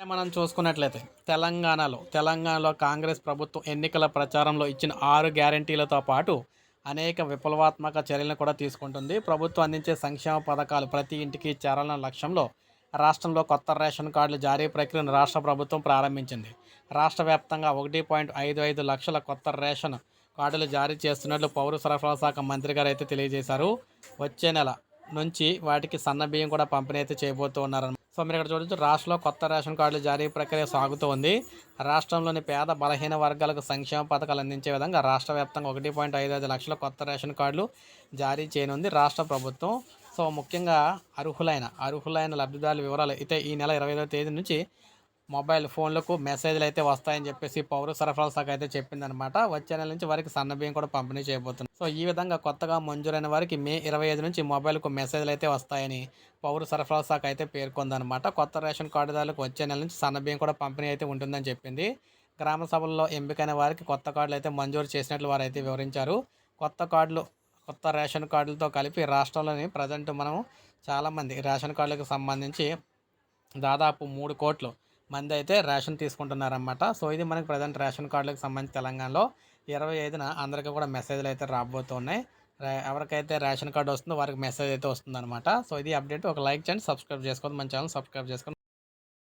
మనం చూసుకున్నట్లయితే తెలంగాణలో తెలంగాణలో కాంగ్రెస్ ప్రభుత్వం ఎన్నికల ప్రచారంలో ఇచ్చిన ఆరు గ్యారంటీలతో పాటు అనేక విప్లవాత్మక చర్యలను కూడా తీసుకుంటుంది. ప్రభుత్వం అందించే సంక్షేమ పథకాలు ప్రతి ఇంటికి చేరాలన్న లక్ష్యంలో రాష్ట్రంలో కొత్త రేషన్ కార్డుల జారీ ప్రక్రియను రాష్ట్ర ప్రభుత్వం ప్రారంభించింది. రాష్ట్ర వ్యాప్తంగా ఒకటి పాయింట్ ఐదు ఐదు లక్షల కొత్త రేషన్ కార్డులు జారీ చేస్తున్నట్లు పౌర సరఫరా శాఖ మంత్రి గారు అయితే తెలియజేశారు. వచ్చే నెల నుంచి వాటికి సన్న బియ్యం కూడా పంపిణీ అయితే చేయబోతూ సో మీరు ఇక్కడ చూడొచ్చు రాష్ట్రంలో కొత్త రేషన్ కార్డుల జారీ ప్రక్రియ సాగుతోంది రాష్ట్రంలోని పేద బలహీన వర్గాలకు సంక్షేమ పథకాలు అందించే విధంగా రాష్ట్ర వ్యాప్తంగా ఒకటి పాయింట్ ఐదు ఐదు లక్షల కొత్త రేషన్ కార్డులు జారీ చేయనుంది రాష్ట్ర ప్రభుత్వం. సో ముఖ్యంగా అర్హులైన అర్హులైన లబ్ధిదారుల వివరాలు అయితే ఈ నెల ఇరవై తేదీ నుంచి మొబైల్ ఫోన్లకు మెసేజ్లు అయితే వస్తాయని చెప్పేసి పౌర సరఫరాల శాఖ అయితే చెప్పిందనమాట వచ్చే నెల నుంచి వారికి సన్న బియ్యం కూడా పంపిణీ చేయబోతుంది సో ఈ విధంగా కొత్తగా మంజూరైన వారికి మే ఇరవై ఐదు నుంచి మొబైల్కు మెసేజ్లు అయితే వస్తాయని పౌర సరఫరాల శాఖ అయితే పేర్కొందనమాట కొత్త రేషన్ కార్డుదారులకు వచ్చే నెల నుంచి సన్న బియ్యం కూడా పంపిణీ అయితే ఉంటుందని చెప్పింది. గ్రామ సభల్లో ఎంపికైన వారికి కొత్త కార్డులు అయితే మంజూరు చేసినట్లు వారు అయితే వివరించారు. కొత్త కార్డులు కొత్త రేషన్ కార్డులతో కలిపి రాష్ట్రంలోని ప్రజెంట్ మనం చాలామంది రేషన్ కార్డులకు సంబంధించి దాదాపు మూడు కోట్లు మంది అయితే రేషన్ తీసుకుంటున్నారన్నమాట. సో ఇది మనకి ప్రజెంట్ రేషన్ కార్డులకు సంబంధించి తెలంగాణలో ఇరవై ఐదున అందరికీ కూడా మెసేజ్లు అయితే రాబోతున్నాయి. ఎవరికైతే రేషన్ కార్డు వస్తుందో వారికి మెసేజ్ అయితే వస్తుందన్నమాట. సో ఇది అప్డేట్. ఒక లైక్ చేయండి సబ్స్క్రైబ్ చేసుకోండి మన ఛానల్ సబ్స్క్రైబ్ చేసుకోండి.